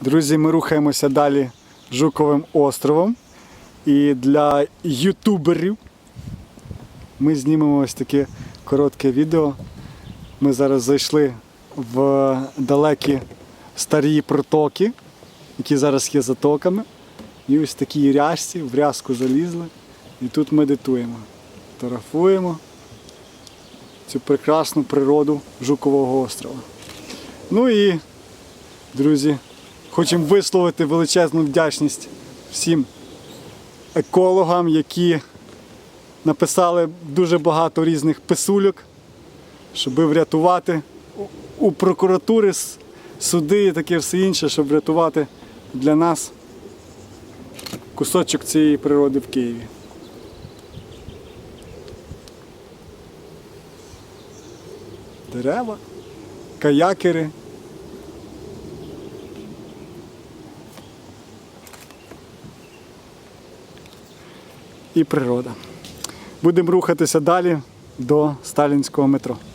Друзі, ми рухаємося далі Жуковим островом. І для ютуберів ми знімемо ось таке коротке відео. Ми зараз зайшли в далекі старі протоки, які зараз є затоками. І ось такі рясці, в рязку залізли. І тут медитуємо, фотографуємо цю прекрасну природу Жукового острова. Ну і, друзі, хочемо висловити величезну вдячність всім екологам, які написали дуже багато різних писульок, щоб врятувати у- прокуратури суди і таке все інше, щоб врятувати для нас кусочок цієї природи в Києві. Дерева, каякери. І природа. Будемо рухатися далі до сталінського метро.